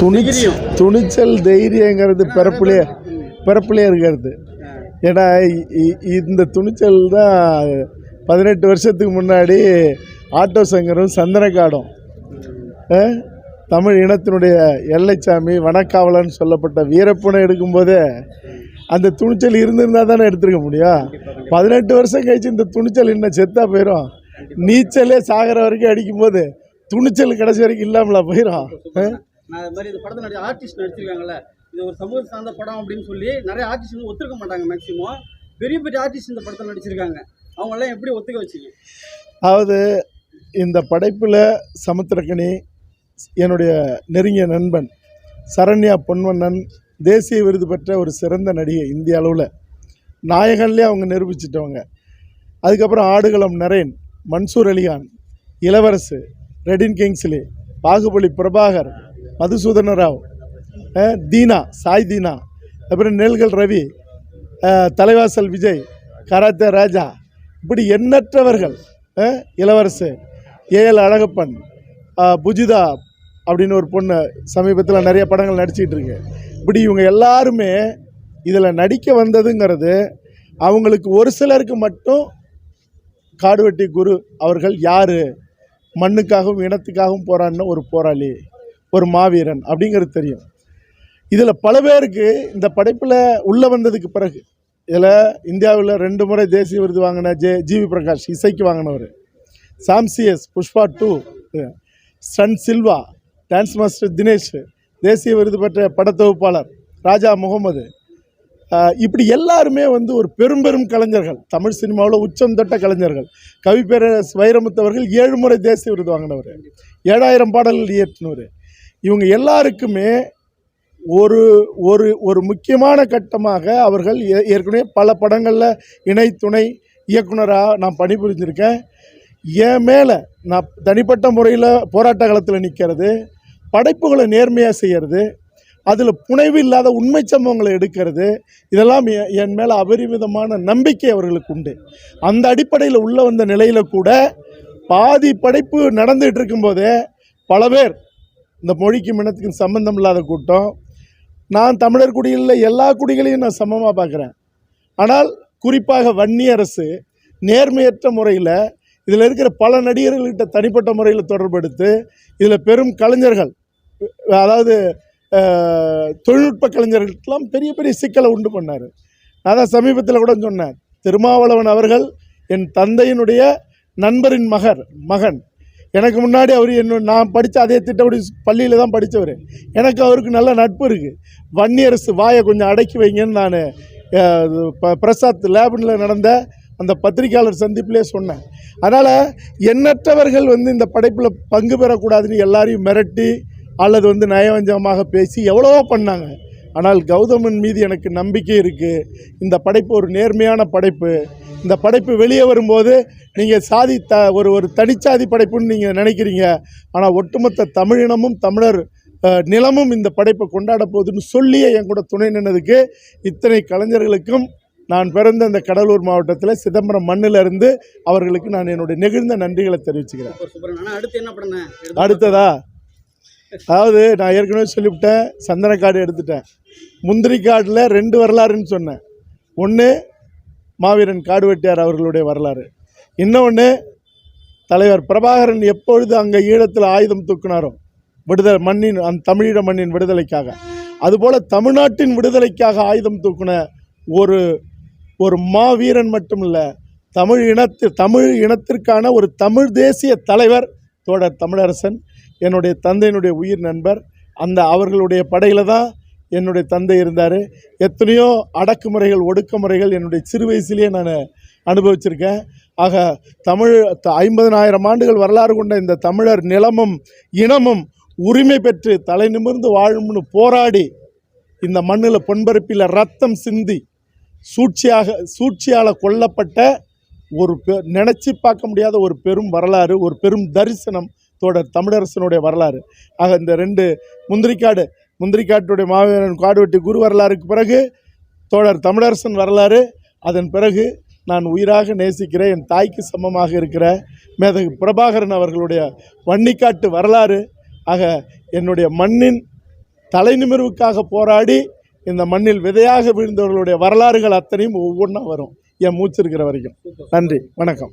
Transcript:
துணிச்சல் துணிச்சல் தைரியங்கிறது பிறப்புலே பிறப்புலே இருக்கிறது. ஏன்னா இந்த துணிச்சல் தான் பதினெட்டு வருஷத்துக்கு முன்னாடி ஆட்டோ சங்கரும் சந்தனக்காடும் தமிழ் இனத்தினுடைய எல்லைச்சாமி வனக்காவலன்னு சொல்லப்பட்ட வீரப்பனை எடுக்கும்போதே அந்த துணிச்சல் இருந்திருந்தா தானே எடுத்துருக்க முடியும்? பதினெட்டு வருஷம் கழிச்சு இந்த துணிச்சல் இன்னும் செத்தா போயிடும் நீச்சலே சாகிற வரைக்கும் அடிக்கும்போது துணிச்சல் கடைசி வரைக்கும் இல்லாமலா போயிடும் அஹ்? நான் இது மாதிரி இந்த படத்தை நிறைய ஆர்டிஸ்ட் நடிச்சிருக்காங்கல்ல இது ஒரு சமூக சார்ந்த படம் அப்படின்னு சொல்லி நிறைய ஆர்டிஸ்ட் வந்து ஒத்துக்க மாட்டாங்க மேக்ஸிமம் பெரிய பெரிய ஆர்டிஸ்ட் இந்த படத்தில் நடிச்சிருக்காங்க. அவங்கெல்லாம் எப்படி ஒத்துக்க வச்சிங்க? அதாவது இந்த படைப்பில் சமுத்திரக்கணி என்னுடைய நெருங்கிய நண்பன் சரண்யா பொன்வண்ணன் தேசிய விருது பெற்ற ஒரு சிறந்த நடிகை இந்திய அளவில். நாயகன்லேயே அவங்க நிரூபிச்சிட்டவங்க. அதுக்கப்புறம் ஆடுகளம் நரேன் மன்சூர் அலிகான் இளவரசு ரெடின் கிங்ஸ்லி பாகுபலி பிரபாகர் மதுசூதன ராவ் தீனா சாய் தீனா அப்புறம் நெல்கள் ரவி தலைவாசல் விஜய் கராத்தே ராஜா இப்படி எண்ணற்றவர்கள் இளவரசு ஏஎல் அழகப்பன் புஜிதா அப்படின்னு ஒரு பொண்ணு சமீபத்தில் நிறைய படங்கள் நடிச்சிட்டு இருக்கு. இப்படி இவங்க எல்லாருமே இதில் நடிக்க வந்ததுங்கிறது அவங்களுக்கு ஒரு சிலருக்கு மட்டும் காடுவெட்டி குரு அவர்கள் யார்? மண்ணுக்காகவும் இனத்துக்காகவும் போராடின ஒரு போராளி. ஒரு மாவீரன் அப்படிங்கிறது தெரியும். இதில் பல பேருக்கு இந்த படைப்பில் உள்ளே வந்ததுக்கு பிறகு இதில் இந்தியாவில் ரெண்டு முறை தேசிய விருது வாங்கின ஜே ஜிவி பிரகாஷ் இசைக்கு வாங்கினவர். Sam C S Pushpa two Sun Silva dance master Dinesh தேசிய விருது பெற்ற படத்தொகுப்பாளர் ராஜா முகமது. இப்படி எல்லாருமே வந்து ஒரு பெரும் பெரும் கலைஞர்கள் தமிழ் சினிமாவில் உச்சம் தொட்ட கலைஞர்கள். கவிப்பேரரசு வைரமுத்தவர்கள் ஏழு முறை தேசிய விருது வாங்கினவர். ஏழாயிரம் பாடல்கள் இயற்றினவர். இவங்க எல்லாருக்குமே ஒரு ஒரு ஒரு முக்கியமான கட்டமாக அவர்கள் ஏ- ஏற்கனவே பல படங்களில் இணை துணை இயக்குனராக நான் பணிபுரிஞ்சிருக்கேன். என் மேலே நான் தனிப்பட்ட முறையில் போராட்ட காலத்தில் நிற்கிறது படைப்புகளை நேர்மையாக செய்கிறது அதில் புனைவு இல்லாத உண்மை சம்பவங்களை எடுக்கிறது இதெல்லாம் எ- என் மேலே அபரிமிதமான நம்பிக்கை அவர்களுக்கு உண்டு. அந்த அடிப்படையில் உள்ளே வந்த நிலையில் கூட பாதி படைப்பு நடந்துகிட்டு இருக்கும்போதே பல பேர் இந்த மொழிக்கும் இனத்துக்கும் சம்பந்தம் இல்லாத கூட்டம். நான் தமிழர் குடியில் எல்லா குடிகளையும் நான் சமமாக பார்க்குறேன். ஆனால் குறிப்பாக வன்னியரசு நேர்மையற்ற முறையில் இதில் இருக்கிற பல நடிகர்கள்கிட்ட தனிப்பட்ட முறையில் தொடர்பெடுத்து இதில் பெரும் கலைஞர்கள் அதாவது தொழில்நுட்ப கலைஞர்களுக்கெல்லாம் பெரிய பெரிய சிக்கலை உண்டு பண்ணார். நான் தான் சமீபத்தில் கூட சொன்னேன் திருமாவளவன் அவர்கள் என் தந்தையினுடைய நண்பரின் மகர் மகன். எனக்கு முன்னாடி அவர் என்ன நான் படித்த அதே திட்டப்படி பள்ளியில் தான் படித்தவர் எனக்கு அவருக்கு நல்ல நட்பு இருக்குது வன்னியரசு வாயை கொஞ்சம் அடக்கி வைங்கன்னு நான் பிரசாத் லேபனில் நடந்த அந்த பத்திரிக்கையாளர் சந்திப்பிலே சொன்னேன். அதனால் எண்ணற்றவர்கள் வந்து இந்த படைப்பில் பங்கு பெறக்கூடாதுன்னு எல்லாரையும் மிரட்டி அல்லது வந்து நயவஞ்சகமாக பேசி எவ்வளவோ பண்ணாங்க. ஆனால் கௌதமன் மீது எனக்கு நம்பிக்கை இருக்குது இந்த படைப்பு ஒரு நேர்மையான படைப்பு. இந்த படைப்பு வெளியே வரும்போது நீங்கள் சாதி த ஒரு ஒரு தனிச்சாதி படைப்புன்னு நீங்கள் நினைக்கிறீங்க. ஆனால் ஒட்டுமொத்த தமிழினமும் தமிழர் நிலமும் இந்த படைப்பை கொண்டாட போகுதுன்னு சொல்லியே என் கூட துணை நின்னதுக்கு இத்தனை கலைஞர்களுக்கும் நான் பிறந்த இந்த கடலூர் மாவட்டத்தில் சிதம்பரம் மண்ணில் இருந்து அவர்களுக்கு நான் என்னுடைய நெகிழ்ந்த நன்றிகளை தெரிவிச்சுக்கிறேன். அடுத்து என்ன படம்? அடுத்ததா? அதாவது நான் ஏற்கனவே சொல்லிவிட்டேன் சந்தனக்காடு எடுத்துட்டேன். முந்திரி காடில் ரெண்டு வரலாறுன்னு சொன்னேன். ஒன்று மாவீரன் காடுவெட்டியார் அவர்களுடைய வரலாறு. இன்னொன்று தலைவர் பிரபாகரன் எப்பொழுது அங்கே ஈழத்தில் ஆயுதம் தூக்கினாரோ விடுதலை மண்ணின் அந்த தமிழீழ மண்ணின் விடுதலைக்காக. அதுபோல் தமிழ்நாட்டின் விடுதலைக்காக ஆயுதம் தூக்கின ஒரு ஒரு மாவீரன் மட்டும் இல்லை தமிழ் இனத்து தமிழ் இனத்திற்கான ஒரு தமிழ் தேசிய தலைவர் தோழர் தமிழரசன் என்னுடைய தந்தையினுடைய உயிர் நண்பர். அந்த அவர்களுடைய படையில் தான் என்னுடைய தந்தை இருந்தார். எத்தனையோ அடக்குமுறைகள் ஒடுக்குமுறைகள் என்னுடைய சிறு வயசுலேயே நான் அனுபவிச்சிருக்கேன். ஆக தமிழ் த- ஐம்பதனாயிரம் ஆண்டுகள் வரலாறு கொண்ட இந்த தமிழர் நிலமும் இனமும் உரிமை பெற்று தலை நிமிர்ந்து வாழும்னு போராடி இந்த மண்ணில் பொன்பரப்பில் ரத்தம் சிந்தி சூழ்ச்சியாக சூழ்ச்சியால் கொல்லப்பட்ட ஒரு பெ நினச்சி பார்க்க முடியாத ஒரு பெரும் வரலாறு ஒரு பெரும் தரிசனம் தோடர் தமிழரசனுடைய வரலாறு. ஆக இந்த ரெண்டு முந்திரிக்காடு முந்திரிக்காட்டுடைய மாவீரன் காடுவெட்டி குரு வரலாறுக்கு பிறகு தோழர் தமிழரசன் வரலாறு அதன் பிறகு நான் உயிராக நேசிக்கிற என் தாய்க்கு சமமாக இருக்கிற மேதகு பிரபாகரன் அவர்களுடைய வன்னிக்காட்டு வரலாறு. ஆக என்னுடைய மண்ணின் தலைநிமிர்வுக்காக போராடி இந்த மண்ணில் விதையாக விழுந்தவர்களுடைய வரலாறுகள் அத்தனையும் ஒவ்வொன்றா வரும். என் மூச்சிருக்கிற வரைக்கும். நன்றி. வணக்கம்.